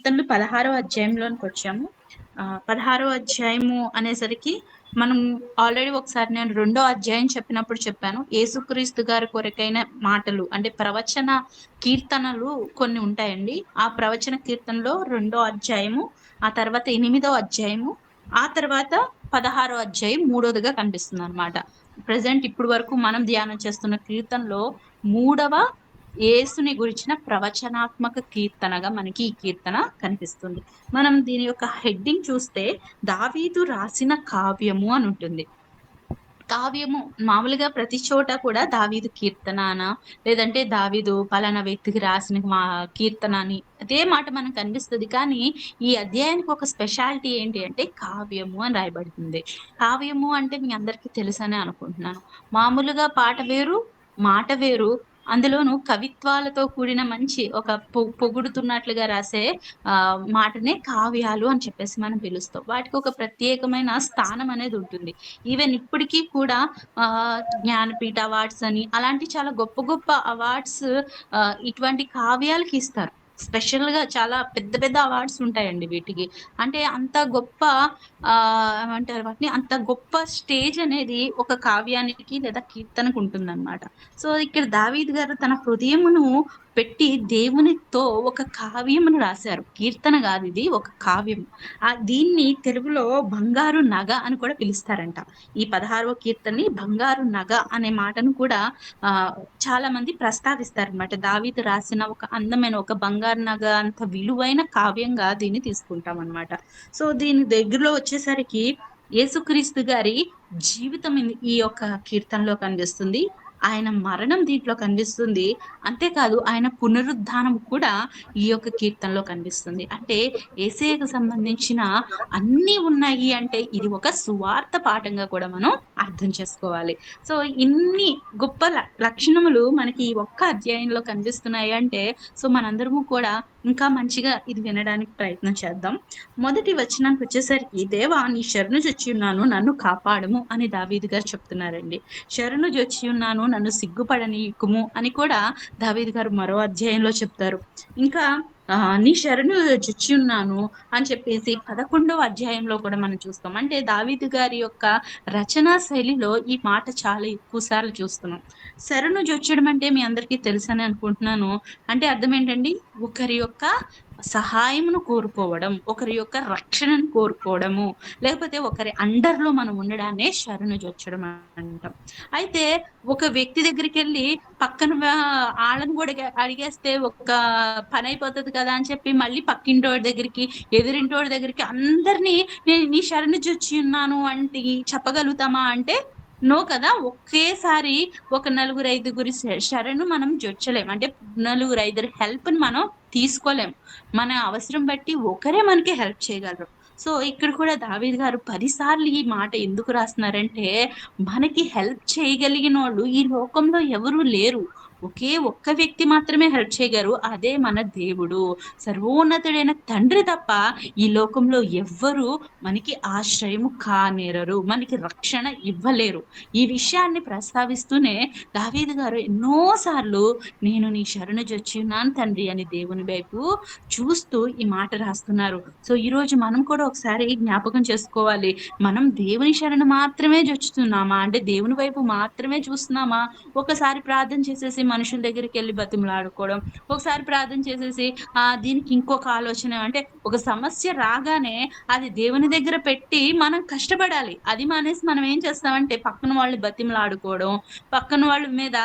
కీర్తనలు పదహారో అధ్యాయంలోనికి వచ్చాము. పదహారో అధ్యాయము అనేసరికి మనం ఆల్రెడీ ఒకసారి నేను రెండో అధ్యాయం చెప్పినప్పుడు చెప్పాను. యేసుక్రీస్తు గారి కొరకైన మాటలు అంటే ప్రవచన కీర్తనలు కొన్ని ఉంటాయండి. ఆ ప్రవచన కీర్తనలో రెండో అధ్యాయము ఆ తర్వాత ఎనిమిదో అధ్యాయము ఆ తర్వాత పదహారో అధ్యాయం మూడోదిగా కనిపిస్తుంది అనమాట ప్రజెంట్ ఇప్పుడు వరకు మనం ధ్యానం చేస్తున్న కీర్తనలో మూడవ యేసుని గురించిన ప్రవచనాత్మక కీర్తనగా మనకి ఈ కీర్తన కనిపిస్తుంది. మనం దీని యొక్క హెడ్డింగ్ చూస్తే దావీదు రాసిన కావ్యము అని ఉంటుంది. కావ్యము మామూలుగా ప్రతి చోట కూడా దావీదు కీర్తన లేదంటే దావీదు పలానా వ్యక్తికి రాసిన మా కీర్తన అని అదే మాట మనకు కనిపిస్తుంది. కానీ ఈ అధ్యాయానికి ఒక స్పెషాలిటీ ఏంటి అంటే కావ్యము అని రాయబడుతుంది. కావ్యము అంటే మీ అందరికీ తెలుసనే అనుకుంటున్నాను. మామూలుగా పాట వేరు మాట వేరు అందులోను కవిత్వాలతో కూడిన మంచి ఒక పొ- పొగుడుతున్నట్లుగా రాసే ఆ మాటనే కావ్యాలు అని చెప్పేసి మనం పిలుస్తాం. వాటికి ఒక ప్రత్యేకమైన స్థానం అనేది ఉంటుంది. ఈవెన్ ఇప్పటికీ కూడా ఆ జ్ఞానపీఠ అవార్డ్స్ అని అలాంటి చాలా గొప్ప గొప్ప అవార్డ్స్ ఇటువంటి కావ్యాలకి ఇస్తారు. స్పెషల్గా చాలా పెద్ద పెద్ద అవార్డ్స్ ఉంటాయండి వీటికి. అంటే అంత గొప్ప ఏమంటారు వాటిని? అంత గొప్ప స్టేజ్ అనేది ఒక కావ్యానికి లేదా కీర్తనకు ఉంటుందన్నమాట. సో ఇక్కడ దావీద్ గారు తన హృదయమును పెట్టి దేవునితో ఒక కావ్యమును రాశారు. కీర్తన కాదు ఇది ఒక కావ్యం ఆ దీన్ని తెలుగులో బంగారు నగ అని కూడా పిలుస్తారంట. ఈ పదహారవ కీర్తనని బంగారు నగ అనే మాటను కూడా ఆ చాలా మంది ప్రస్తావిస్తారనమాట దావీదు రాసిన ఒక అందమైన ఒక బంగారు నగ అంత విలువైన కావ్యంగా దీన్ని తీసుకుంటాం అనమాట సో దీని దగ్గరలో వచ్చేసరికి యేసుక్రీస్తు గారి జీవితం ఈ యొక్క కీర్తనలో కనిపిస్తుంది. ఆయన మరణం దీంట్లో కనిపిస్తుంది. అంతేకాదు ఆయన పునరుద్ధానం కూడా ఈ యొక్క కీర్తనలో కనిపిస్తుంది. అంటే ఏసేకు సంబంధించిన అన్ని ఉన్నాయి అంటే ఇది ఒక సువార్త పాఠంగా కూడా మనం అర్థం చేసుకోవాలి. సో ఇన్ని గొప్ప లక్షణములు మనకి ఈ ఒక్క అధ్యాయంలో కనిపిస్తున్నాయి అంటే సో మనందరము కూడా ఇంకా మంచిగా ఇది వినడానికి ప్రయత్నం చేద్దాం. మొదటి వచనానికి వచ్చేసరికి దేవా నీ శరణు చొచ్చి ఉన్నాను నన్ను కాపాడము అని దావీదు గారు చెప్తున్నారండి. శరణు జొచ్చి ఉన్నాను నన్ను సిగ్గుపడనీయకుము అని కూడా దావీదు గారు మరో అధ్యాయంలో చెప్తారు. ఇంకా నీ శరణు జొచ్చి ఉన్నాను అని చెప్పేసి పదకొండవ అధ్యాయంలో కూడా మనం చూస్తాం. అంటే దావీదు గారి యొక్క రచనా శైలిలో ఈ మాట చాలా ఎక్కువ సార్లు చూస్తున్నాం. శరణు జొచ్చడం అంటే మీ అందరికీ తెలుసని అనుకుంటున్నాను. అంటే అర్థం ఏంటండి? ఒకరి యొక్క సహాయమును కోరుకోవడం ఒకరి యొక్క రక్షణను కోరుకోవడము లేకపోతే ఒకరి అండర్లో మనం ఉండడాన్ని శరణు జొచ్చడం అంటాం. అయితే ఒక వ్యక్తి దగ్గరికి వెళ్ళి పక్కన వాళ్ళని కూడా అడిగేస్తే ఒక పని అయిపోతుంది కదా అని చెప్పి మళ్ళీ పక్కింటోడి దగ్గరికి ఎదురింటోడి దగ్గరికి అందరినీ నేను నీ శరణు జొచ్చి ఉన్నాను అంటే చెప్పగలుగుతామా అంటే నో కదా ఒకేసారి ఒక నలుగురు ఐదుగురి శరణు మనం జొచ్చలేం. అంటే నలుగురు ఐదుగురు హెల్ప్ని మనం తీసుకోలేం మన అవసరం బట్టి ఒకరే మనకి హెల్ప్ చేయగలరు. సో ఇక్కడ కూడా దావీద్ గారు పదిసార్లు ఈ మాట ఎందుకు రాస్తున్నారంటే మనకి హెల్ప్ చేయగలిగిన వాళ్ళు ఈ లోకంలో ఎవరు లేరు. ఒకే ఒక్క వ్యక్తి మాత్రమే హెల్ప్ చేయగలరు అదే మన దేవుడు. సర్వోన్నతుడైన తండ్రి తప్ప ఈ లోకంలో ఎవ్వరు మనకి ఆశ్రయము కానేరరు మనకి రక్షణ ఇవ్వలేరు. ఈ విషయాన్ని ప్రస్తావిస్తూనే దావీదు గారు ఎన్నోసార్లు నేను నీ శరణు చొచ్చున్నాను తండ్రి అని దేవుని వైపు చూస్తూ ఈ మాట రాస్తున్నారు. సో ఈ రోజు మనం కూడా ఒకసారి జ్ఞాపకం చేసుకోవాలి. మనం దేవుని శరణు మాత్రమే చొచ్చుతున్నామా అంటే దేవుని వైపు మాత్రమే చూస్తున్నామా? ఒకసారి ప్రార్థన చేసేసి మనుషుల దగ్గరికి వెళ్ళి బతిమలాడుకోవడం ఒకసారి ప్రార్థన చేసేసి ఆ దీనికి ఇంకొక ఆలోచన అంటే ఒక సమస్య రాగానే అది దేవుని దగ్గర పెట్టి మనం కష్టపడాలి. అది మానేసి మనం ఏం చేస్తామంటే పక్కన వాళ్ళు బతిమలాడుకోవడం పక్కన వాళ్ళ మీద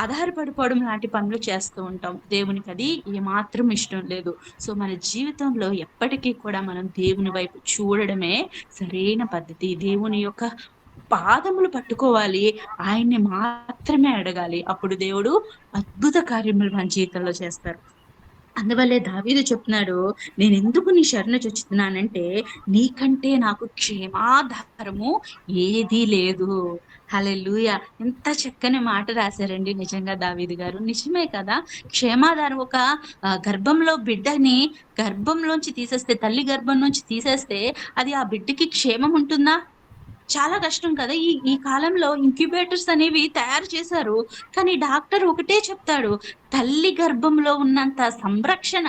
ఆధారపడిపోవడం లాంటి పనులు చేస్తూ ఉంటాం. దేవునికి అది ఏమాత్రం ఇష్టం లేదు. సో మన జీవితంలో ఎప్పటికీ కూడా మనం దేవుని వైపు చూడడమే సరైన పద్ధతి. దేవుని యొక్క పాదములు పట్టుకోవాలి. ఆయన్ని మాత్రమే అడగాలి. అప్పుడు దేవుడు అద్భుత కార్యములు మన జీవితంలో చేస్తారు. అందువల్లే దావీదు చెప్తున్నాడు నేను ఎందుకు నీ శరణ చొచ్చుతున్నానంటే నీకంటే నాకు క్షేమాధారము ఏదీ లేదు. హల్లెలూయ. ఎంత చక్కని మాట రాశారండి నిజంగా దావీదు గారు. నిజమే కదా? క్షేమాధారం ఒక గర్భంలో బిడ్డని గర్భంలోంచి తీసేస్తే తల్లి గర్భం నుంచి తీసేస్తే అది ఆ బిడ్డకి క్షేమం ఉంటుందా? చాలా కష్టం కదా. ఈ ఈ కాలంలో ఇంక్యుబేటర్స్ అనేవి తయారు చేశారు. కానీ డాక్టర్ ఒకటే చెప్తాడు తల్లి గర్భంలో ఉన్నంత సంరక్షణ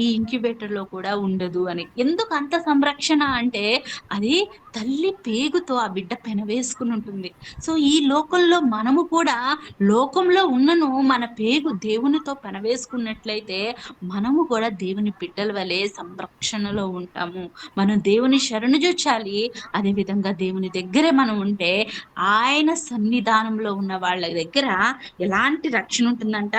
ఈ ఇంక్యుబేటర్లో కూడా ఉండదు అని. ఎందుకు అంత సంరక్షణ అంటే అది తల్లి పేగుతో ఆ బిడ్డ పెనవేసుకుని ఉంటుంది. సో ఈ లోకంలో మనము కూడా లోకంలో ఉన్నను మన పేగు దేవునితో పెనవేసుకున్నట్లయితే మనము కూడా దేవుని బిడ్డల వలె సంరక్షణలో ఉంటాము. మనం దేవుని శరణు చూచాలి. అదే విధంగా దేవుని దగ్గరే మనం ఉంటే ఆయన సన్నిధానంలో ఉన్న వాళ్ళ దగ్గర ఎలాంటి రక్షణ ఉంటుందంట?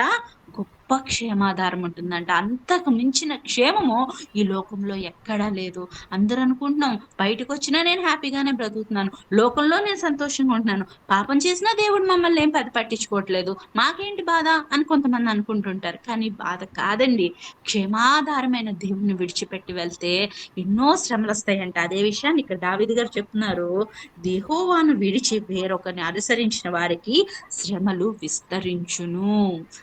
గొప్ప క్షేమాధారం ఉంటుందంట. అంతకు మించిన క్షేమము ఈ లోకంలో ఎక్కడా లేదు. అందరూ అనుకుంటున్నాం బయటకు వచ్చినా నేను హ్యాపీగానే బ్రతుకుతున్నాను లోకంలో నేను సంతోషంగా ఉంటున్నాను పాపం చేసినా దేవుడు మమ్మల్ని ఏం పది పట్టించుకోవట్లేదు మాకేంటి బాధ అని కొంతమంది అనుకుంటుంటారు. కానీ బాధ కాదండి. క్షేమాధారమైన దేవుని విడిచిపెట్టి వెళ్తే ఎన్నో శ్రమలు వస్తాయంట అదే విషయాన్ని ఇక్కడ దావిది గారు చెప్తున్నారు. దేహోవాను విడిచి వేరొకరిని అనుసరించిన వారికి శ్రమలు విస్తరించును.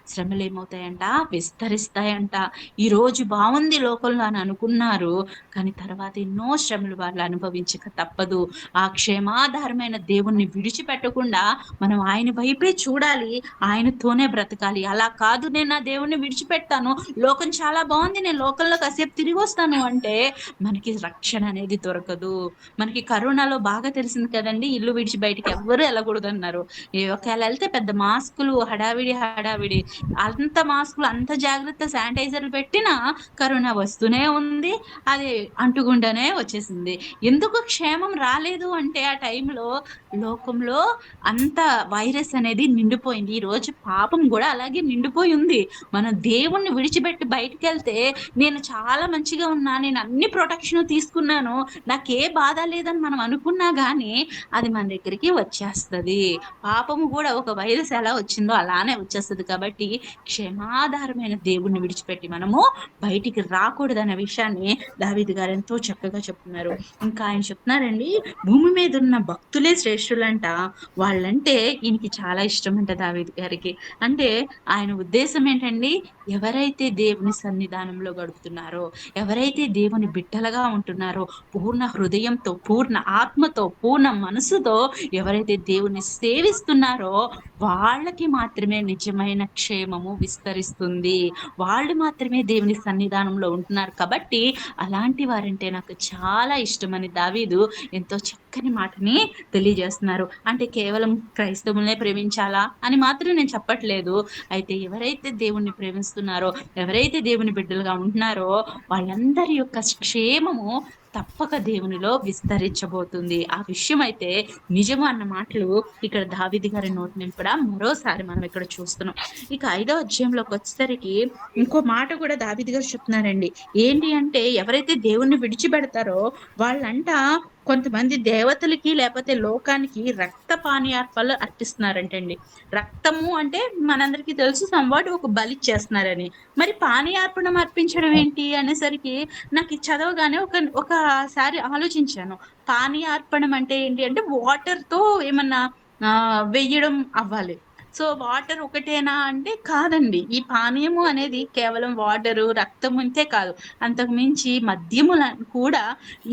శ్రమలు ఏమవుతాయంట విస్తరిస్తాయంట. ఈ రోజు బాగుంది లోకంలో అని అనుకున్నారు కానీ తర్వాత ఎన్నో శ్రమలు వాళ్ళు అనుభవించక తప్పదు. ఆ క్షేమాధారమైన దేవుణ్ణి విడిచిపెట్టకుండా మనం ఆయన వైపే చూడాలి ఆయనతోనే బ్రతకాలి. అలా కాదు నేను నా దేవుణ్ణి విడిచిపెడతాను. లోకం చాలా బాగుంది నేను లోకంలో కాసేపు తిరిగి వస్తాను అంటే మనకి రక్షణ అనేది దొరకదు. మనకి కరోనాలో బాగా తెలిసింది కదండి ఇల్లు విడిచి బయటికి ఎవ్వరు వెళ్ళకూడదు అన్నారు ఏ ఒకవేళ వెళ్తే పెద్ద మాస్కులు హడావిడి హడావిడి అంత మాస్క్ మాస్కులు అంత జాగ్రత్త శానిటైజర్లు పెట్టినా కరోనా వస్తూనే ఉంది అది అంటుకుండానే వచ్చేసింది. ఎందుకు క్షేమం రాలేదు అంటే ఆ టైంలో లోకంలో అంత వైరస్ అనేది నిండిపోయింది. ఈ రోజు పాపం కూడా అలాగే నిండిపోయి ఉంది. మనం దేవుణ్ణి విడిచిపెట్టి బయటికి వెళ్తే నేను చాలా మంచిగా ఉన్నా నేను అన్ని ప్రొటెక్షన్ తీసుకున్నాను నాకే బాధ లేదని మనం అనుకున్నా కానీ అది మన దగ్గరికి వచ్చేస్తది. పాపము కూడా ఒక వైరస్ ఎలా వచ్చిందో అలానే వచ్చేస్తది కాబట్టి ఆధారమైన దేవుణ్ణి విడిచిపెట్టి మనము బయటికి రాకూడదనే విషయాన్ని దావీదు గారు ఎంతో చక్కగా చెప్తున్నారు. ఇంకా ఆయన చెప్తున్నారండి భూమి మీద ఉన్న భక్తులే శ్రేష్ఠులంట. వాళ్ళంటే ఈయనకి చాలా ఇష్టం అంట దావిద్ గారికి. అంటే ఆయన ఉద్దేశం ఏంటండి ఎవరైతే దేవుని సన్నిధానంలో గడుపుతున్నారో ఎవరైతే దేవుని బిడ్డలుగా ఉంటున్నారో పూర్ణ హృదయంతో పూర్ణ ఆత్మతో పూర్ణ మనసుతో ఎవరైతే దేవుని సేవిస్తున్నారో వాళ్ళకి మాత్రమే నిజమైన క్షేమము విస్తరి విస్తరిస్తుంది వాళ్ళు మాత్రమే దేవుని సన్నిధానంలో ఉంటున్నారు కాబట్టి అలాంటి వారంటే నాకు చాలా ఇష్టమని దావీదు ఎంతో చక్కని మాటని తెలియజేస్తున్నారు. అంటే కేవలం క్రైస్తవులనే ప్రేమించాలా అని మాత్రం నేను చెప్పట్లేదు. అయితే ఎవరైతే దేవుణ్ణి ప్రేమిస్తున్నారో ఎవరైతే దేవుని బిడ్డలుగా ఉంటున్నారో వాళ్ళందరి యొక్క క్షేమము తప్పక దేవునిలో విస్తరించబోతుంది. ఆ విషయం అయితే నిజము అన్న మాటలు ఇక్కడ దావిది గారి నోటి నుంచి కూడా మరోసారి మనం ఇక్కడ చూస్తున్నాం. ఇక ఐదో అధ్యాయంలోకి వచ్చేసరికి ఇంకో మాట కూడా దావిది గారు చెప్తున్నారండి. ఏంటి అంటే ఎవరైతే దేవుణ్ణి విడిచిపెడతారో వాళ్ళంట కొంతమంది దేవతలకి లేకపోతే లోకానికి రక్త పానీయార్పాలు అర్పిస్తున్నారంటండి. రక్తము అంటే మనందరికీ తెలుసు సంవాడు ఒక బలి చేస్తున్నారని మరి పానీయార్పణం అర్పించడం ఏంటి అనేసరికి నాకు చదవగానే ఒక ఒకసారి ఆలోచించాను. పానీయార్పణం అంటే ఏంటి అంటే వాటర్తో ఏమన్నా వెయ్యడం అవ్వాలి. సో వాటర్ ఒకటేనా అంటే కాదండి. ఈ పానీయము అనేది కేవలం వాటరు రక్తం ఉంటే కాదు. అంతకు మించి మద్యములను కూడా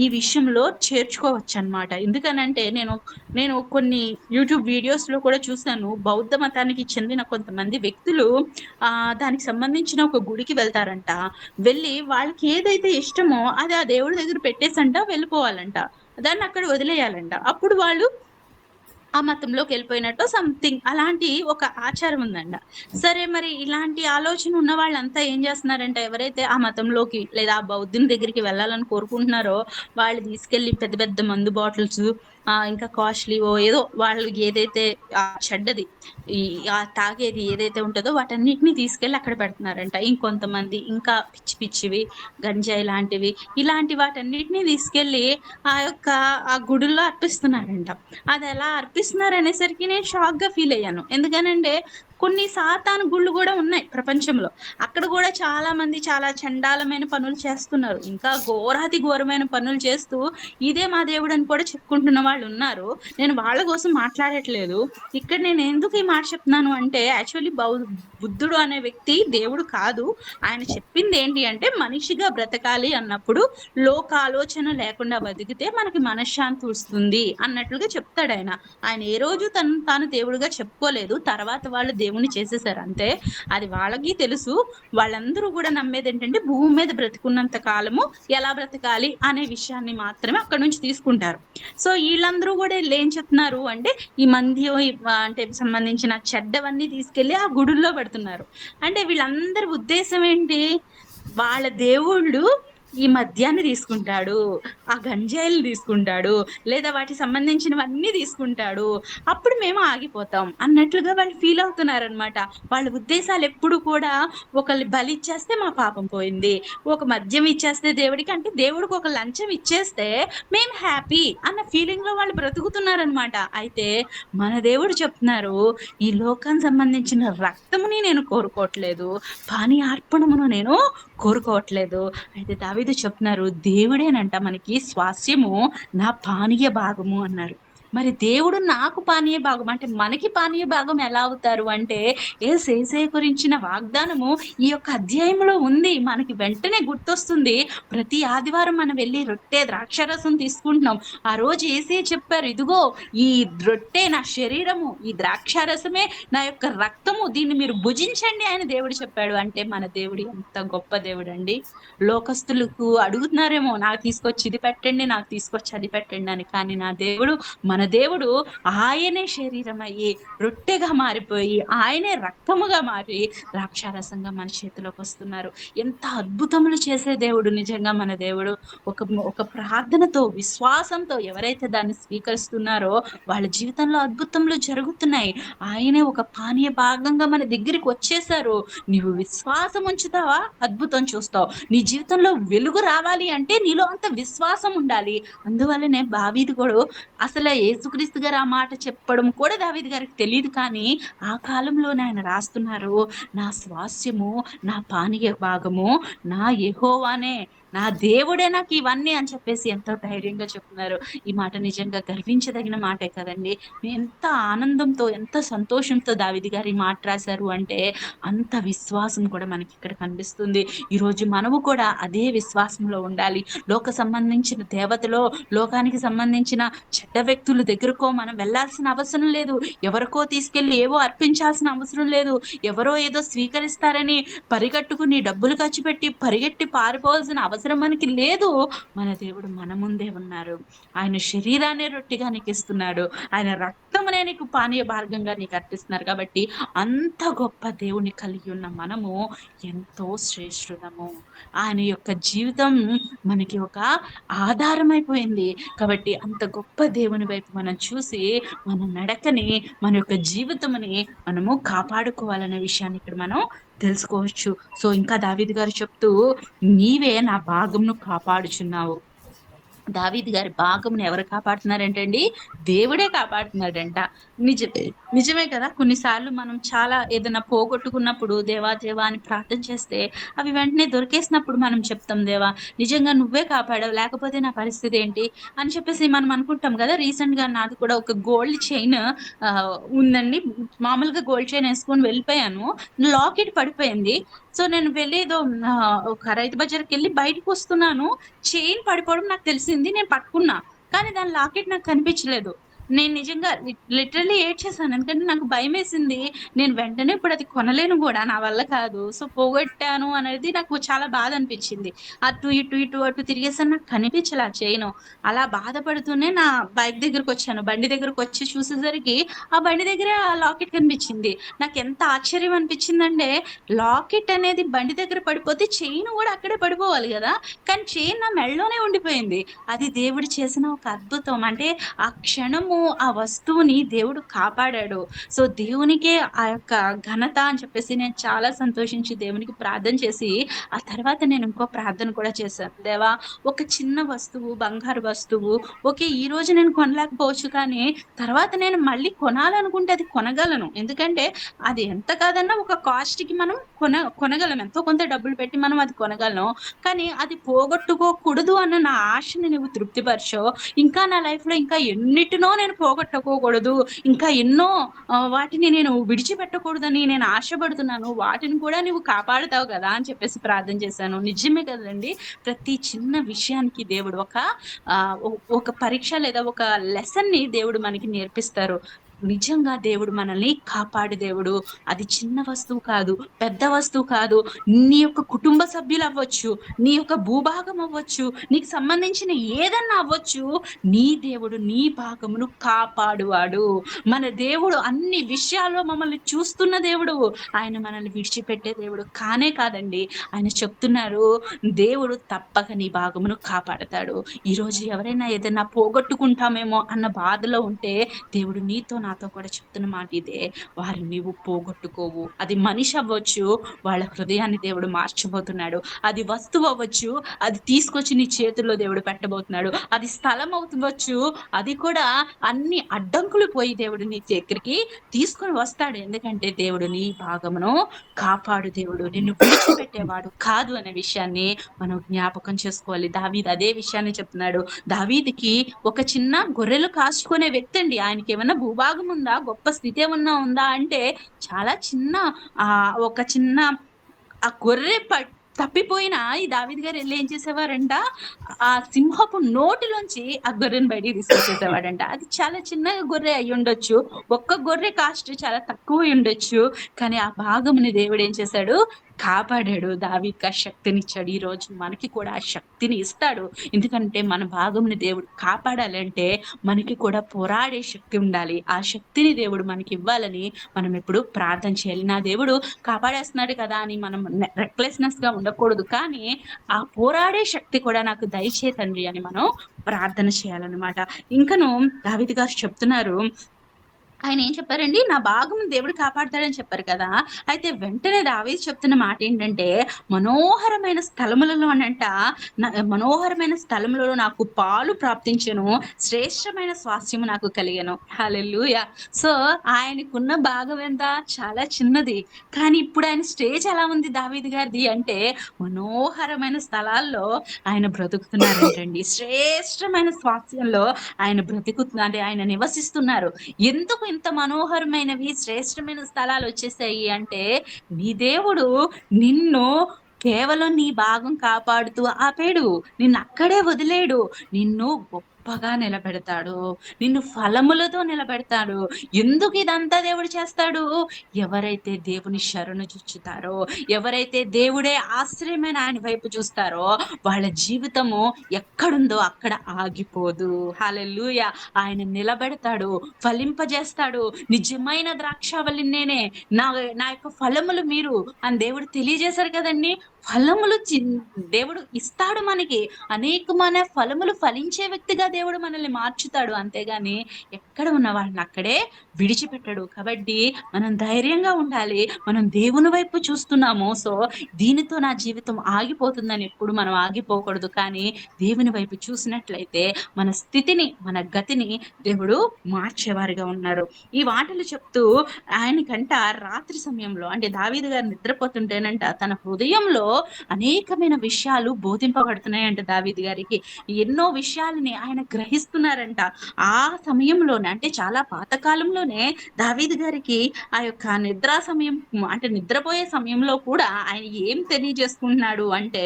ఈ విషయంలో చేర్చుకోవచ్చు అనమాట ఎందుకనంటే నేను నేను కొన్ని యూట్యూబ్ వీడియోస్లో కూడా చూసాను బౌద్ధ మతానికి చెందిన కొంతమంది వ్యక్తులు ఆ దానికి సంబంధించిన ఒక గుడికి వెళ్తారంట. వెళ్ళి వాళ్ళకి ఏదైతే ఇష్టమో అది ఆ దేవుడి దగ్గర పెట్టేసంట వెళ్ళిపోవాలంట. దాన్ని అక్కడ వదిలేయాలంట. అప్పుడు వాళ్ళు ఆ మతంలోకి వెళ్ళిపోయినట్టు సంథింగ్ అలాంటి ఒక ఆచారం ఉందంట. సరే మరి ఇలాంటి ఆలోచన ఉన్న వాళ్ళంతా ఏం చేస్తున్నారంటే? ఎవరైతే ఆ మతంలోకి లేదా ఆ బౌద్ధుని దగ్గరికి వెళ్ళాలని కోరుకుంటున్నారో వాళ్ళు తీసుకెళ్ళి పెద్ద పెద్ద మందు బాటిల్స్ ఆ ఇంకా కాస్ట్లీ ఓ ఏదో వాళ్ళు ఏదైతే ఆ చెడ్డది ఈ ఆ తాగేది ఏదైతే ఉంటుందో వాటన్నిటిని తీసుకెళ్ళి అక్కడ పెడుతున్నారంట. ఇంకొంతమంది ఇంకా పిచ్చి పిచ్చివి గంజాయి లాంటివి ఇలాంటి వాటన్నిటిని తీసుకెళ్ళి ఆ యొక్క ఆ గుడుల్లో అర్పిస్తున్నారంట. అది ఎలా అర్పిస్తున్నారు అనేసరికి నేను షాక్గా ఫీల్ అయ్యాను. ఎందుకనంటే కొన్ని సాతాను గుళ్ళు కూడా ఉన్నాయి ప్రపంచంలో. అక్కడ కూడా చాలా మంది చాలా చండాలమైన పనులు చేస్తున్నారు. ఇంకా ఘోరాతి ఘోరమైన పనులు చేస్తూ ఇదే మా దేవుడు అని కూడా చెప్పుకుంటున్న వాళ్ళు ఉన్నారు. నేను వాళ్ళ కోసం మాట్లాడట్లేదు. ఇక్కడ నేను ఎందుకు ఈ మాట చెప్తున్నాను అంటే యాక్చువల్లీ బౌ బుద్ధుడు అనే వ్యక్తి దేవుడు కాదు. ఆయన చెప్పింది ఏంటి అంటే మనిషిగా బ్రతకాలి అన్నప్పుడు లోక ఆలోచన లేకుండా బతికితే మనకి మనశ్శాంతి వస్తుంది అన్నట్లుగా చెప్తాడు ఆయన. ఆయన ఏ రోజు తను తాను దేవుడుగా చెప్పుకోలేదు. తర్వాత వాళ్ళు దేవుణ్ణి చేసేసారు అంతే. అది వాళ్ళకి తెలుసు. వాళ్ళందరూ కూడా నమ్మేది ఏంటంటే భూమి మీద బ్రతుకున్నంత కాలము ఎలా బ్రతకాలి అనే విషయాన్ని మాత్రమే అక్కడ నుంచి తీసుకుంటారు. సో వీళ్ళందరూ కూడా ఏం చెప్తున్నారు అంటే ఈ మంది అంటే సంబంధించిన చెడ్డవన్నీ తీసుకెళ్ళి ఆ గుడుల్లో పెడుతున్నారు. అంటే వీళ్ళందరి ఉద్దేశం ఏంటి? వాళ్ళ దేవుళ్ళు ఈ మద్యాన్ని తీసుకుంటాడు ఆ గంజాయిలు తీసుకుంటాడు లేదా వాటికి సంబంధించినవన్నీ తీసుకుంటాడు అప్పుడు మేము ఆగిపోతాం అన్నట్లుగా వాళ్ళు ఫీల్ అవుతున్నారనమాట వాళ్ళ ఉద్దేశాలు ఎప్పుడు కూడా ఒకళ్ళు బలి ఇచ్చేస్తే మా పాపం పోయింది ఒక మద్యం ఇచ్చేస్తే దేవుడికి అంటే దేవుడికి ఒక లంచం ఇచ్చేస్తే మేము హ్యాపీ అన్న ఫీలింగ్లో వాళ్ళు బ్రతుకుతున్నారనమాట అయితే మన దేవుడు చెప్తున్నారు ఈ లోకానికి సంబంధించిన రక్తముని నేను కోరుకోవట్లేదు పానీ అర్పణమును నేను కోరుకోవట్లేదు. అయితే దావిదు చెప్తున్నారు దేవుడేనంట మనకి స్వాస్యము నా పానీయ భాగము అన్నారు. మరి దేవుడు నాకు పానీయ భాగం అంటే మనకి పానీయ భాగం ఎలా అవుతారు అంటే ఏ సేసే గురించిన వాగ్దానము ఈ యొక్క అధ్యాయంలో ఉంది. మనకి వెంటనే గుర్తొస్తుంది. ప్రతి ఆదివారం మనం వెళ్ళి రొట్టె ద్రాక్షరసం తీసుకుంటున్నాం. ఆ రోజు ఏసే చెప్పారు ఇదిగో ఈ రొట్టె నా శరీరము ఈ ద్రాక్షారసమే నా యొక్క రక్తము దీన్ని మీరు భుజించండి అని దేవుడు చెప్పాడు. అంటే మన దేవుడు ఎంత గొప్ప దేవుడు అండి లోకస్తులకు అడుగుతున్నారేమో నాకు తీసుకొచ్చి ఇది పెట్టండి నాకు తీసుకొచ్చి అది పెట్టండి అని. కానీ నా దేవుడు మన మన దేవుడు ఆయనే శరీరం అయ్యి రొట్టెగా మారిపోయి ఆయనే రక్తముగా మారి ద్రాక్షారసంగా మన చేతిలోకి వస్తున్నారు. ఎంత అద్భుతములు చేసే దేవుడు నిజంగా మన దేవుడు. ఒక ఒక ప్రార్థనతో విశ్వాసంతో ఎవరైతే దాన్ని స్వీకరిస్తున్నారో వాళ్ళ జీవితంలో అద్భుతములు జరుగుతున్నాయి. ఆయనే ఒక పానీయ భాగంగా మన దగ్గరికి వచ్చేసారు నీవు విశ్వాసం ఉంచుతావా? అద్భుతం చూస్తావు. నీ జీవితంలో వెలుగు రావాలి అంటే నీలో అంత విశ్వాసం ఉండాలి. అందువల్లనే బావీది కూడా అసలు యేసుక్రీస్తు గారు ఆ మాట చెప్పడం కూడా దావీది గారికి తెలియదు కానీ ఆ కాలంలోనే ఆయన రాస్తున్నారు నా స్వాస్యము నా పానీయ భాగము నా యహోవానే నా దేవుడే నాకు ఇవన్నీ అని చెప్పేసి ఎంతో ధైర్యంగా చెప్తున్నారు. ఈ మాట నిజంగా గర్వించదగిన మాటే కదండి. ఎంత ఆనందంతో ఎంత సంతోషంతో దావిది గారి మాట రాశారు అంటే అంత విశ్వాసం కూడా మనకి ఇక్కడ కనిపిస్తుంది. ఈరోజు మనము కూడా అదే విశ్వాసంలో ఉండాలి. లోక సంబంధించిన దేవతలో లోకానికి సంబంధించిన చెడ్డ వ్యక్తుల దగ్గరకో మనం వెళ్ళాల్సిన అవసరం లేదు. ఎవరికో తీసుకెళ్ళి ఏవో అర్పించాల్సిన అవసరం లేదు. ఎవరో ఏదో స్వీకరిస్తారని పరిగట్టుకుని డబ్బులు ఖర్చు పెట్టి పరిగెట్టి పారిపోవాల్సిన అవసరం అవసరం మనకి లేదు. మన దేవుడు మన ముందే ఉన్నారు. ఆయన శరీరాన్ని రొట్టిగా నీకు ఇస్తున్నాడు ఆయన రక్తమునే నీకు పానీయ మార్గంగా నీకు అర్పిస్తున్నారు కాబట్టి అంత గొప్ప దేవుని కలిగి ఉన్న మనము ఎంతో శ్రేష్ఠులము. ఆయన యొక్క జీవితం మనకి ఒక ఆధారమైపోయింది. కాబట్టి అంత గొప్ప దేవుని వైపు మనం చూసి మన నడకని మన యొక్క జీవితముని మనము కాపాడుకోవాలనే విషయాన్ని ఇక్కడ మనం తెలుసుకోవచ్చు. సో ఇంకా దావిద్ గారు చెప్తూ నీవే నా భాగంను కాపాడుచున్నావు. దావీద్ గారి భాగంను ఎవరు కాపాడుతున్నారంటండి? దేవుడే కాపాడుతున్నాడంట. నిజమే నిజమే కదా? కొన్నిసార్లు మనం చాలా ఏదైనా పోగొట్టుకున్నప్పుడు దేవా దేవా అని ప్రార్థన చేస్తే అవి వెంటనే దొరికేసినప్పుడు మనం చెప్తాం దేవా నిజంగా నువ్వే కాపాడావు లేకపోతే నా పరిస్థితి ఏంటి? అని చెప్పేసి మనం అనుకుంటాం కదా? రీసెంట్గా నాది కూడా ఒక గోల్డ్ చైన్ ఉందండి. మామూలుగా గోల్డ్ చైన్ వేసుకొని వెళ్ళిపోయాను. లాకెట్ పడిపోయింది. సో నేను వెళ్ళి ఏదో ఒక రైతు బజార్కి వెళ్ళి బయటకు వస్తున్నాను. చైన్ పడిపోవడం నాకు తెలిసింది నేను పట్టుకున్నా. కానీ దాని లాకెట్ నాకు కనిపించలేదు. నేను నిజంగా లిటరలీ ఏడ్ చేశాను ఎందుకంటే నాకు భయం వేసింది నేను వెంటనే ఇప్పుడు అది కొనలేను కూడా. నా వల్ల కాదు. సో పోగొట్టాను అనేది నాకు చాలా బాధ అనిపించింది. అటు ఇటు ఇటు అటు తిరిగేసాను నాకు కనిపించలే చేయను అలా బాధపడుతూనే నా బైక్ దగ్గరకు వచ్చాను. బండి దగ్గరకు వచ్చి చూసేసరికి ఆ బండి దగ్గరే ఆ లాకెట్ కనిపించింది. నాకు ఎంత ఆశ్చర్యం అనిపించిందంటే లాకెట్ అనేది బండి దగ్గర పడిపోతే చైన్ కూడా అక్కడే పడిపోవాలి కదా. కానీ చైన్ నా మెళ్ళలోనే ఉండిపోయింది. అది దేవుడు చేసిన ఒక అద్భుతం. అంటే ఆ క్షణము ఆ వస్తువుని దేవుడు కాపాడాడు. సో దేవునికే ఆ యొక్క ఘనత అని చెప్పేసి నేను చాలా సంతోషించి దేవునికి ప్రార్థన చేసి ఆ తర్వాత నేను ఇంకో ప్రార్థన కూడా చేశాను. దేవా ఒక చిన్న వస్తువు బంగారు వస్తువు ఓకే ఈ రోజు నేను కొనలేకపోవచ్చు కానీ తర్వాత నేను మళ్ళీ కొనాలనుకుంటే అది కొనగలను. ఎందుకంటే అది ఎంత కాదన్నా ఒక కాస్ట్కి మనం కొన కొనగలం. ఎంతో కొంత డబ్బులు పెట్టి మనం అది కొనగలం కానీ అది పోగొట్టుకోకూడదు అన్న నా ఆశని నువ్వు తృప్తిపరచో ఇంకా నా లైఫ్లో ఇంకా ఎన్నిటినో నేను పోగొట్టుకోకూడదు ఇంకా ఎన్నో వాటిని నేను విడిచిపెట్టకూడదని నేను ఆశపడుతున్నాను. వాటిని కూడా నువ్వు కాపాడుతావు కదా అని చెప్పేసి ప్రార్థన చేశాను. నిజమే కదండి. ప్రతి చిన్న విషయానికి దేవుడు ఒక ఒక పరీక్ష లేదా ఒక లెసన్ని దేవుడు మనకి నేర్పిస్తారు. నిజంగా దేవుడు మనల్ని కాపాడు దేవుడు. అది చిన్న వస్తువు కాదు పెద్ద వస్తువు కాదు. నీ యొక్క కుటుంబ సభ్యులు అవ్వచ్చు నీ యొక్క భూభాగం అవ్వచ్చు నీకు సంబంధించిన ఏదన్నా అవ్వచ్చు నీ దేవుడు నీ భాగమును కాపాడువాడు. మన దేవుడు అన్ని విషయాల్లో మమ్మల్ని చూస్తున్న దేవుడు. ఆయన మనల్ని విడిచిపెట్టే దేవుడు కానే కాదండి. ఆయన చెప్తున్నారు దేవుడు తప్పక నీ భాగమును కాపాడతాడు. ఈరోజు ఎవరైనా ఏదైనా పోగొట్టుకుంటామేమో అన్న బాధలో ఉంటే దేవుడు నీతో నాతో కూడా చెప్తున్న మాట ఇదే. వారు నీవు పోగొట్టుకోవు. అది మనిషి అవ్వచ్చు వాళ్ళ హృదయాన్ని దేవుడు మార్చబోతున్నాడు. అది వస్తువు అవ్వచ్చు అది తీసుకొచ్చి నీ చేతుల్లో దేవుడు పెట్టబోతున్నాడు. అది స్థలం అవ్వచ్చు అది కూడా అన్ని అడ్డంకులు పోయి దేవుడు నీ దగ్గరికి తీసుకొని వస్తాడు. ఎందుకంటే దేవుడు నీ భాగమును కాపాడు దేవుడు. నిన్ను విడిచిపెట్టేవాడు కాదు అనే విషయాన్ని మనం జ్ఞాపకం చేసుకోవాలి. దావీద్ అదే విషయాన్ని చెప్తున్నాడు. దావీదికి ఒక చిన్న గొర్రెలు కాచుకునే వ్యక్తి అండి. ఆయనకి ఏమన్నా భూభాగం ఉందా గొప్ప స్థితి ఏమన్నా ఉందా? అంటే చాలా చిన్న ఆ ఒక చిన్న ఆ గొర్రె తప్పిపోయిన ఈ దావిద్ గారు వెళ్ళి ఏం చేసేవారంట? ఆ సింహపు నోటిలోంచి ఆ గొర్రెని బయటికి తీసుకొచ్చేసేవాడంట. అది చాలా చిన్న గొర్రె అయి ఉండొచ్చు. ఒక్క గొర్రె కాస్ట్ చాలా తక్కువ ఉండొచ్చు. కానీ ఆ భాగముని దేవుడు ఏం చేశాడు? కాపాడాడు. దావిక శక్తినిచ్చాడు ఈ రోజు మనకి కూడా ఆ శక్తిని ఇస్తాడు. ఎందుకంటే మన భాగంని దేవుడు కాపాడాలంటే మనకి కూడా పోరాడే శక్తి ఉండాలి. ఆ శక్తిని దేవుడు మనకి ఇవ్వాలని మనం ఎప్పుడు ప్రార్థన చేయాలి. నా దేవుడు కాపాడేస్తున్నాడు కదా అని మనం రెక్లెస్నెస్గా ఉండకూడదు. కానీ ఆ పోరాడే శక్తి కూడా నాకు దయచేతండి అని మనం ప్రార్థన చేయాలన్నమాట. ఇంకను దావిది గారు చెప్తున్నారు. ఆయన ఏం చెప్పారండి? నా భాగం దేవుడు కాపాడతాడని చెప్పారు కదా! అయితే వెంటనే దావేది చెప్తున్న మాట ఏంటంటే మనోహరమైన స్థలములలో అనంట మనోహరమైన స్థలములలో నాకు పాలు ప్రాప్తించను శ్రేష్టమైన స్వాస్థ్యము నాకు కలిగాను. హాలెల్లుయా! సో ఆయనకున్న భాగం ఎంత? చాలా చిన్నది. కానీ ఇప్పుడు ఆయన స్టేజ్ ఎలా ఉంది దావేది గారిది అంటే మనోహరమైన స్థలాల్లో ఆయన బ్రతుకుతున్నారంటండి. శ్రేష్టమైన స్వాస్థ్యంలో ఆయన బ్రతుకుతున్నారు ఆయన నివసిస్తున్నారు. ఎందుకు ఇంత మనోహరమైనవి శ్రేష్టమైన స్థలాలు వచ్చేసాయి అంటే నీ దేవుడు నిన్ను కేవలం నీ భాగం కాపాడుతూ ఆపేడు. నిన్ను అక్కడే వదిలేడు. నిన్ను గొప్ప గొప్పగా నిలబెడతాడు. నిన్ను ఫలములతో నిలబెడతాడు. ఎందుకు ఇదంతా దేవుడు చేస్తాడు? ఎవరైతే దేవుని శరణు చుచ్చుతారో ఎవరైతే దేవుడే ఆశ్రయమైన ఆయన వైపు చూస్తారో వాళ్ళ జీవితము ఎక్కడుందో అక్కడ ఆగిపోదు. హాలెల్లుయ. ఆయన నిలబెడతాడు ఫలింపజేస్తాడు. నిజమైన ద్రాక్షావళి నేనే నా నా యొక్క ఫలములు మీరు అని దేవుడు తెలియజేశారు కదండి. ఫలములు దేవుడు ఇస్తాడు మనకి. అనేకమైన ఫలములు ఫలించే వ్యక్తిగా దేవుడు మనల్ని మార్చుతాడు అంతేగాని ఎక్కడ ఉన్న వాళ్ళని అక్కడే విడిచిపెట్టడు. కాబట్టి మనం ధైర్యంగా ఉండాలి. మనం దేవుని వైపు చూస్తున్నాము. సో దీనితో నా జీవితం ఆగిపోతుందని ఎప్పుడు మనం ఆగిపోకూడదు. కానీ దేవుని వైపు చూసినట్లయితే మన స్థితిని మన గతిని దేవుడు మార్చేవారిగా ఉన్నారు. ఈ మాటలు చెప్తూ ఆయనకంట రాత్రి సమయంలో అంటే దావీదు గారు నిద్రపోతుంటేనంట తన హృదయంలో అనేకమైన విషయాలు బోధింపబడుతున్నాయంట దావీదు గారికి. ఎన్నో విషయాలని ఆయన గ్రహిస్తున్నారంట. ఆ సమయంలోనే అంటే చాలా పాతకాలంలోనే దావీద్ గారికి ఆ యొక్క నిద్రా సమయం అంటే నిద్రపోయే సమయంలో కూడా ఆయన ఏం తెలియజేసుకుంటున్నాడు అంటే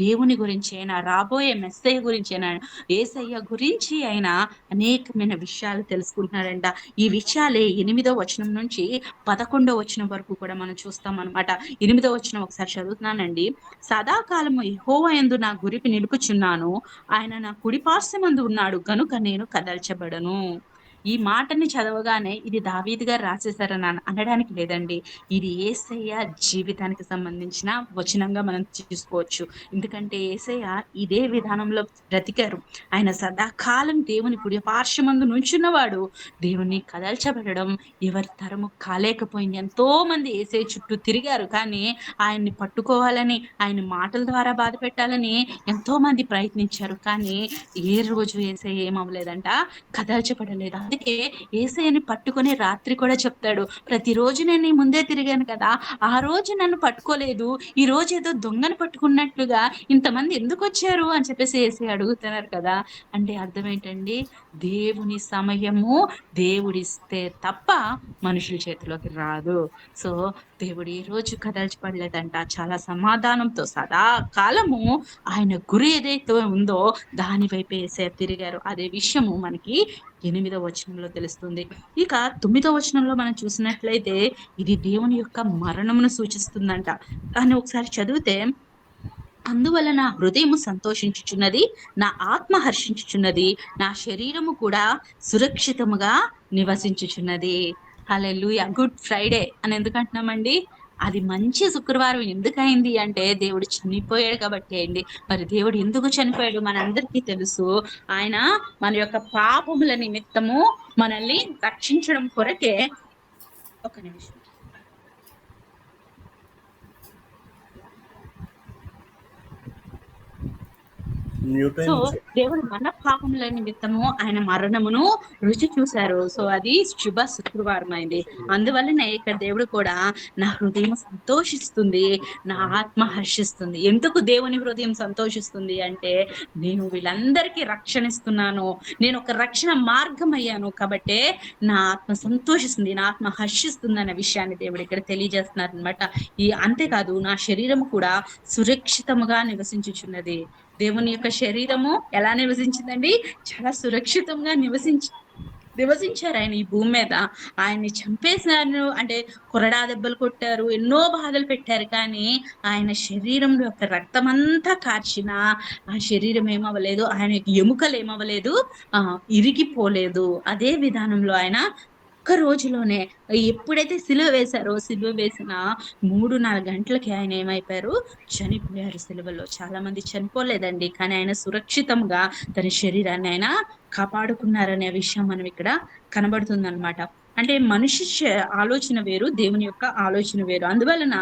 దేవుని గురించి అయినా రాబోయే మెస్సయ్య గురించి అయినా ఏసయ్య గురించి ఆయన అనేకమైన విషయాలు తెలుసుకుంటున్నాడంట ఈ విషయాలే ఎనిమిదో వచనం నుంచి పదకొండో వచనం వరకు కూడా మనం చూస్తాం అనమాట ఎనిమిదో వచనం ఒకసారి చదువుతున్నానండి. సదాకాలము ఎహోవ ఎందు నా గురిపి నిలుపుచున్నాను. ఆయన నా కుడిపార్శ్వమందు ఉన్నాడు. గనుక నేను కదల్చబడను. ఈ మాటని చదవగానే ఇది దావీద్ గారు రాసేసారని అనడానికి లేదండి. ఇది ఏసయ్య జీవితానికి సంబంధించిన వచనంగా మనం చూసుకోవచ్చు ఎందుకంటే ఏసయ్య ఇదే విధానంలో బ్రతికారు. ఆయన సదాకాలం దేవుని పుడి పార్శ్వమందు నుంచున్నవాడు. దేవుని కదల్చబడడం ఎవరి తరము కాలేకపోయింది. ఎంతో మంది ఏసై చుట్టూ తిరిగారు. కానీ ఆయన్ని పట్టుకోవాలని ఆయన మాటల ద్వారా బాధ పెట్టాలని ఎంతో మంది ప్రయత్నించారు. కానీ ఏ రోజు ఏసై ఏమవ్వలేదంట. కదల్చబడలేదు? అందుకే ఏసయ్యని పట్టుకొని రాత్రి కూడా చెప్తాడు ప్రతిరోజు నేను నీ ముందే తిరిగాను కదా ఆ రోజు నన్ను పట్టుకోలేదు ఈ రోజు ఏదో దొంగను పట్టుకున్నట్లుగా ఇంతమంది ఎందుకు వచ్చారు? అని చెప్పేసి ఏసై అడుగుతున్నారు కదా. అంటే అర్థం ఏంటండి? దేవుని సమయము దేవుడిస్తే తప్ప మనుషుల చేతిలోకి రాదు. సో దేవుడు ఈ రోజు కదల్చబడలేదంట. చాలా సమాధానంతో సదా కాలము ఆయన గురి ఏదైతే ఉందో దాని వైపు ఏసే తిరిగారు. అదే విషయము మనకి ఎనిమిదో వచనంలో తెలుస్తుంది. ఇక తొమ్మిదో వచనంలో మనం చూసినట్లయితే ఇది దేవుని యొక్క మరణమును సూచిస్తుందంట. కానీ ఒకసారి చదివితే అందువల్ల నా హృదయము సంతోషించుచున్నది నా ఆత్మ హర్షించుచున్నది నా శరీరము కూడా సురక్షితముగా నివసించుచున్నది. హల్లెలూయా! గుడ్ ఫ్రైడే అని ఎందుకంటున్నామండి అది మంచి శుక్రవారం ఎందుకైంది అంటే దేవుడు చనిపోయాడు కాబట్టి అయింది మరి దేవుడు ఎందుకు చనిపోయాడు మనందరికీ తెలుసు. ఆయన మన యొక్క పాపముల నిమిత్తము మనల్ని రక్షించడం కొరకే ఒక నిమిషం. సో దేవుడు మన పాపముల నిమిత్తము ఆయన మరణమును రుచి చూశారు. సో అది శుభ శుక్రవారం. అయింది అందువల్లనే ఇక్కడ దేవుడు కూడా నా హృదయం సంతోషిస్తుంది నా ఆత్మ హర్షిస్తుంది. ఎందుకు దేవుని హృదయం సంతోషిస్తుంది అంటే నేను వీళ్ళందరికీ రక్షణ ఇస్తున్నాను. నేను ఒక రక్షణ మార్గం అయ్యాను కాబట్టే నా ఆత్మ సంతోషిస్తుంది నా ఆత్మ హర్షిస్తుంది అనే విషయాన్ని దేవుడు ఇక్కడ తెలియజేస్తున్నారు అనమాట ఈ అంతేకాదు నా శరీరం కూడా సురక్షితముగా నివసించుచున్నది. దేవుని యొక్క శరీరము ఎలా నివసించిందండి? చాలా సురక్షితంగా నివసించి నివసించారు ఆయన ఈ భూమి మీద. ఆయన్ని చంపేశారు. అంటే కొరడా దెబ్బలు కొట్టారు. ఎన్నో బాధలు పెట్టారు. కానీ ఆయన శరీరం యొక్క రక్తం అంతా కార్చిన ఆ శరీరం ఏమవ్వలేదు. ఆయన ఎముకలు ఏమవ్వలేదు. ఆ ఇరిగిపోలేదు. అదే విధానంలో ఆయన ఒక్క రోజులోనే ఎప్పుడైతే సిలువ వేశారో సిలువ వేసిన మూడు నాలుగు గంటలకి ఆయన ఏమైపోయారు? చనిపోయారు సిలువలో. చాలా మంది చనిపోలేదండి కానీ ఆయన సురక్షితంగా తన శరీరాన్ని ఆయన కాపాడుకున్నారనే విషయం మనం ఇక్కడ కనబడుతుంది అనమాట అంటే మనిషి ఆలోచన వేరు దేవుని యొక్క ఆలోచన వేరు. అందువలన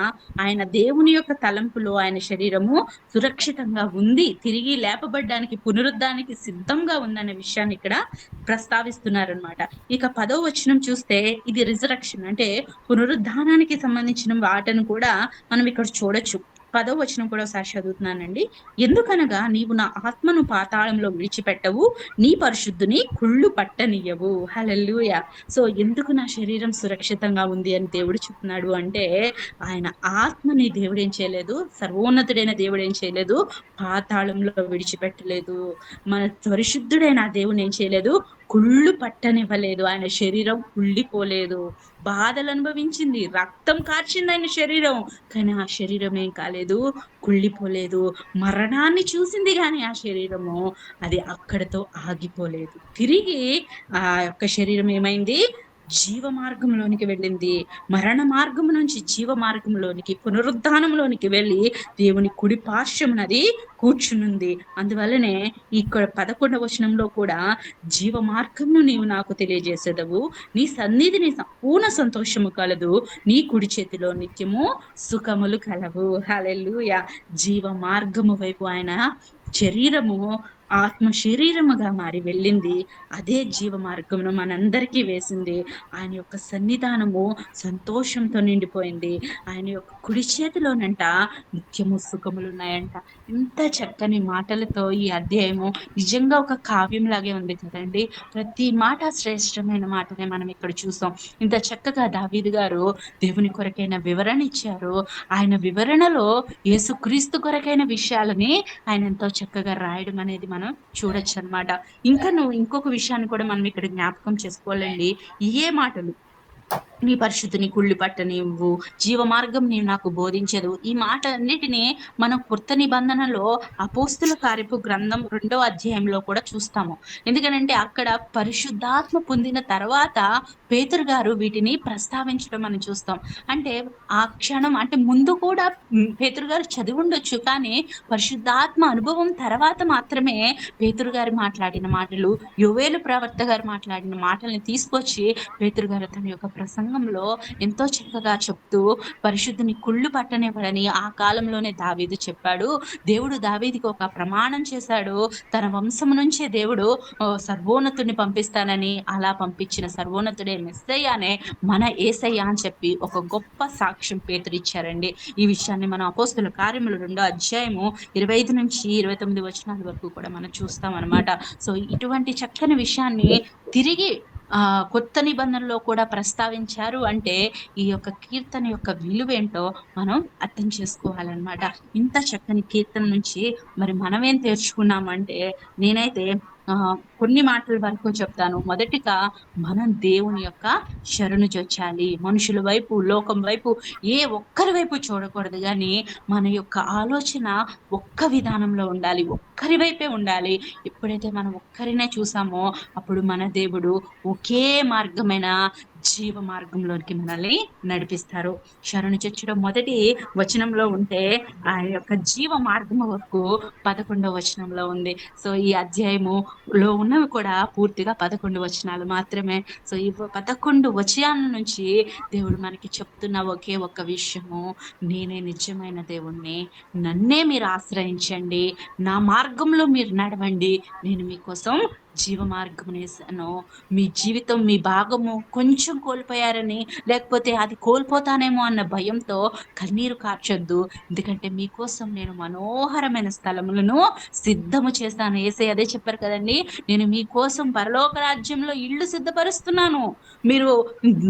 ఆయన దేవుని యొక్క తలంపులో ఆయన శరీరము సురక్షితంగా ఉంది. తిరిగి లేపబడ్డానికి పునరుద్ధానికి సిద్ధంగా ఉందనే విషయాన్ని ఇక్కడ ప్రస్తావిస్తున్నారనమాట ఇక పదో వచనం చూస్తే ఇది రిజరక్షన్ అంటే పునరుద్ధానానికి సంబంధించిన వాటను కూడా మనం ఇక్కడ చూడొచ్చు. పదో వచనం కూడా ఒకసారి చదువుతున్నానండి. ఎందుకనగా నీవు నా ఆత్మను పాతాళంలో విడిచిపెట్టవు నీ పరిశుద్ధుని కుళ్ళు పట్టనియ్యవు. హలెల్లుయ. సో ఎందుకు నా శరీరం సురక్షితంగా ఉంది అని దేవుడు చెప్తున్నాడు అంటే ఆయన ఆత్మని దేవుడు ఏం చేయలేదు సర్వోన్నతుడైన దేవుడు ఏం చేయలేదు పాతాళంలో విడిచిపెట్టలేదు. మన పరిశుద్ధుడైన దేవుని ఏం చేయలేదు కుళ్ళు పట్టనివ్వలేదు. ఆయన శరీరం కుళ్ళిపోలేదు. బాధలు అనుభవించింది. రక్తం కార్చింది ఆయన శరీరం. కానీ ఆ శరీరం ఏం కాలేదు. కుళ్ళిపోలేదు. మరణాన్ని చూసింది కానీ ఆ శరీరము అది అక్కడతో ఆగిపోలేదు. తిరిగి ఆ యొక్క శరీరం ఏమైంది? జీవ మార్గంలోనికి వెళ్ళింది. మరణ మార్గం నుంచి జీవ మార్గంలోనికి పునరుద్ధానంలోనికి వెళ్ళి దేవుని కుడి పార్శ్వమునది కూర్చునుంది. అందువల్లనే ఇక్కడ పదకొండవ వచనంలో కూడా జీవ మార్గమును నీవు నాకు తెలియజేసేదవు. నీ సన్నిధిని సంపూర్ణ సంతోషము కలదు. నీ కుడి చేతిలో నిత్యము సుఖములు కలవు. హలెల్లుయ. జీవ మార్గము వైపు ఆయన శరీరము ఆత్మ శరీరముగా మారి వెళ్ళింది. అదే జీవ మార్గమును మనందరికీ వేసింది. ఆయన యొక్క సన్నిధానము సంతోషంతో నిండిపోయింది. ఆయన యొక్క కుడి చేతిలోనంట నిత్యము సుఖములు ఉన్నాయంట ఇంత చక్కని మాటలతో ఈ అధ్యాయము నిజంగా ఒక కావ్యం లాగే ఉంది కదండి. ప్రతి మాట శ్రేష్టమైన మాటనే మనం ఇక్కడ చూసాం. ఇంత చక్కగా దావీదు గారు దేవుని కొరకైన వివరణ ఇచ్చారు. ఆయన వివరణలో యేసుక్రీస్తు కొరకైన విషయాలని ఆయన ఎంతో చక్కగా రాయడం అనేది మనం చూడొచ్చు అనమాట ఇంకా నువ్వు ఇంకొక విషయాన్ని కూడా మనం ఇక్కడ జ్ఞాపకం చేసుకోవాలండి. ఇయే మాటలు. నీ పరిశుద్ధిని కుళ్ళు పట్టనివ్వు. జీవ మార్గం నీవు నాకు బోధించదు. ఈ మాట అన్నిటినీ మనం కొత్త నిబంధనలో అపోస్తుల కార్యపు గ్రంథం రెండో అధ్యాయంలో కూడా చూస్తాము. ఎందుకంటే అక్కడ పరిశుద్ధాత్మ పొందిన తర్వాత పేతురు గారు వీటిని ప్రస్తావించడం మనం చూస్తాం. అంటే ఆ క్షణం అంటే ముందు కూడా పేతురు గారు చదివి ఉండొచ్చు కానీ పరిశుద్ధాత్మ అనుభవం తర్వాత మాత్రమే పేతురు గారు మాట్లాడిన మాటలు యువేలు ప్రవర్త గారు మాట్లాడిన మాటల్ని తీసుకొచ్చి పేతురు గారు తన యొక్క ప్రసంగంలో ఎంతో చక్కగా చెప్తూ పరిశుద్ధిని కుళ్ళు పట్టనివ్వడని ఆ కాలంలోనే దావీదు చెప్పాడు. దేవుడు దావీదికి ఒక ప్రమాణం చేశాడు. తన వంశం నుంచే దేవుడు సర్వోన్నతుడిని పంపిస్తానని అలా పంపించిన సర్వోన్నతుడే మెస్సయ్యానే మన ఏసయ్య అని చెప్పి ఒక గొప్ప సాక్ష్యం పేతురిచ్చారండి ఈ విషయాన్ని మనం అపోస్తుల కార్యములు రెండో అధ్యాయము ఇరవై ఐదు నుంచి ఇరవై తొమ్మిది వచనాల వరకు కూడా మనం చూస్తాం అనమాట సో ఇటువంటి చక్కని విషయాన్ని తిరిగి కొత్త నిబంధనలో కూడా ప్రస్తావించారు అంటే ఈ యొక్క కీర్తన యొక్క విలువేంటో మనం అర్థం చేసుకోవాలన్నమాట. ఇంత చక్కని కీర్తన నుంచి మరి మనమేం తెరుచుకున్నామంటే నేనైతే కొన్ని మాటల వరకు చెప్తాను. మొదటిగా మనం దేవుని యొక్క శరణు చొచ్చాలి మనుషుల వైపు లోకం వైపు ఏ ఒక్కరి వైపు చూడకూడదు. కానీ మన యొక్క ఆలోచన ఒక్క విధానంలో ఉండాలి. ఒక్కరి వైపే ఉండాలి. ఎప్పుడైతే మనం ఒక్కరినే చూసామో అప్పుడు మన దేవుడు ఒకే మార్గమైన జీవ మార్గంలోనికి మనల్ని నడిపిస్తారు. శరణు చొచ్చడం మొదటి వచనంలో ఉంటే ఆ యొక్క జీవ మార్గం వరకు పదకొండవ వచనంలో ఉంది. సో ఈ అధ్యాయము లో ఉన్నవి కూడా పూర్తిగా పదకొండు వచనాలు మాత్రమే. సో ఈ పదకొండు వచనాల నుంచి దేవుడు మనకి చెప్తున్న ఒకే ఒక విషయము నేనే నిజమైన దేవుణ్ణి నన్నే మీరు ఆశ్రయించండి నా మార్గంలో మీరు నడవండి నేను మీకోసం జీవ మార్గం వేసాను మీ జీవితం మీ భాగము కొంచెం కోల్పోయారని లేకపోతే అది కోల్పోతానేమో అన్న భయంతో కన్నీరు కార్చొద్దు. ఎందుకంటే మీకోసం నేను మనోహరమైన స్థలములను సిద్ధము చేస్తాను. ఏసే అదే చెప్పారు కదండి నేను మీకోసం పరలోక రాజ్యంలో ఇల్లు సిద్ధపరుస్తున్నాను. మీరు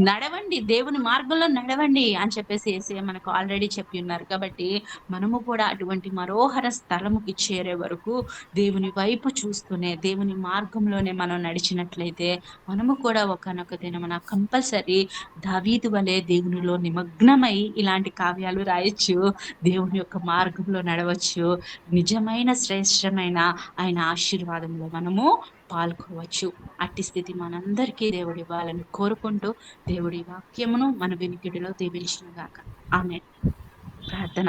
నడవండి దేవుని మార్గంలో నడవండి అని చెప్పేసి ఏసే మనకు ఆల్రెడీ చెప్పి ఉన్నారు. కాబట్టి మనము కూడా అటువంటి మనోహర స్థలముకి చేరే వరకు దేవుని వైపు చూస్తూనే దేవుని మార్గం మార్గంలోనే మనం నడిచినట్లయితే మనము కూడా ఒకనొక దినమన కంపల్సరీ దావీదు వలె దేవునిలో నిమగ్నమై ఇలాంటి కావ్యాలు రాయొచ్చు దేవుని యొక్క మార్గంలో నడవచ్చు. నిజమైన శ్రేష్టమైన ఆయన ఆశీర్వాదంలో మనము పాల్గొవచ్చు. అట్టి స్థితి మనందరికీ దేవుడి ఇవ్వాలని కోరుకుంటూ దేవుడి వాక్యమును మన వెనుకిడిలో దీవించిన గాక ఆమె ప్రార్థన.